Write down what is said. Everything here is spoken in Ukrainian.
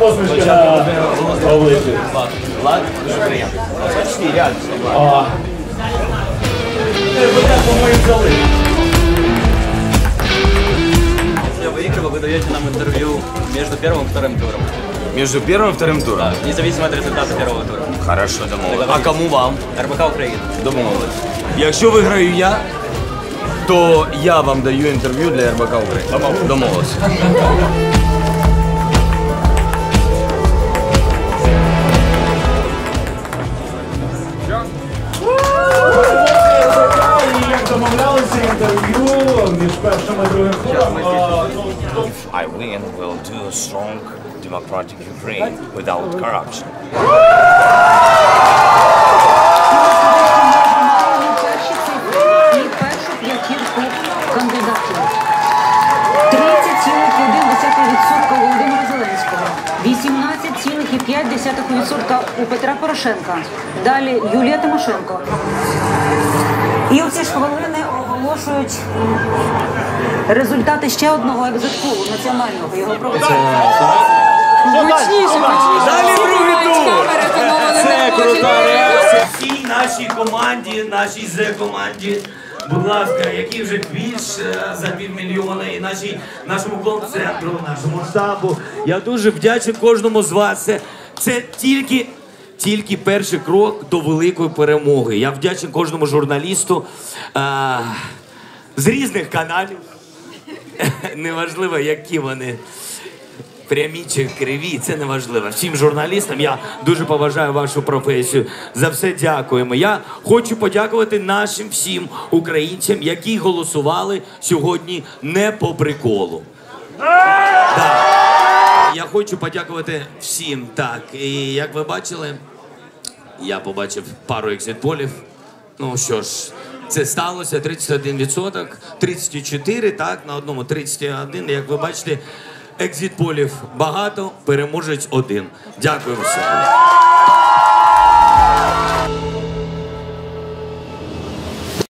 посмішка на обличчі. Влад, дуже приємно. Почти, реально. А. Ви так, по-моєму, взяли. Если я выигрываю, вы даете нам интервью между первым и вторым туром. Между первым и вторым туром? Да, независимо от результата первого тура. Хорошо, домовились. А кому вам? РБК Украина. Домовились. Якщо виграю я, то я вам даю інтерв'ю для РБК України. Домовились. То- I win, we'll do a strong democratic Ukraine without corruption. кандидатів. 30,1% у Володимира Зеленського, 18,5% у Петра Порошенка. Далі Юлія Тимошенко. І у ці ж хвилини оголошують результати ще одного екзитполу національного. Його проводить. Гучніше, гучніше. Далі другий тур! Це крута реакція всій нашій команді, нашій Зе-команді. Будь ласка, які вже більш е, за півмільйона і нашій, нашому кол-центру, нашому штабу. Я дуже вдячний кожному з вас. Це, це тільки, тільки перший крок до великої перемоги. Я вдячний кожному журналісту е, з різних каналів. Неважливо, які вони прямі чи криві, це не важливо. Всім журналістам я дуже поважаю вашу професію. За все дякуємо. Я хочу подякувати нашим всім українцям, які голосували сьогодні не по приколу. Да. Я хочу подякувати всім. Так, і як ви бачили, я побачив пару екзитполів. Ну що ж, це сталося 31%, 34, так, на одному 31. Як ви бачите, екзитполів багато, переможець один. Дякую всім.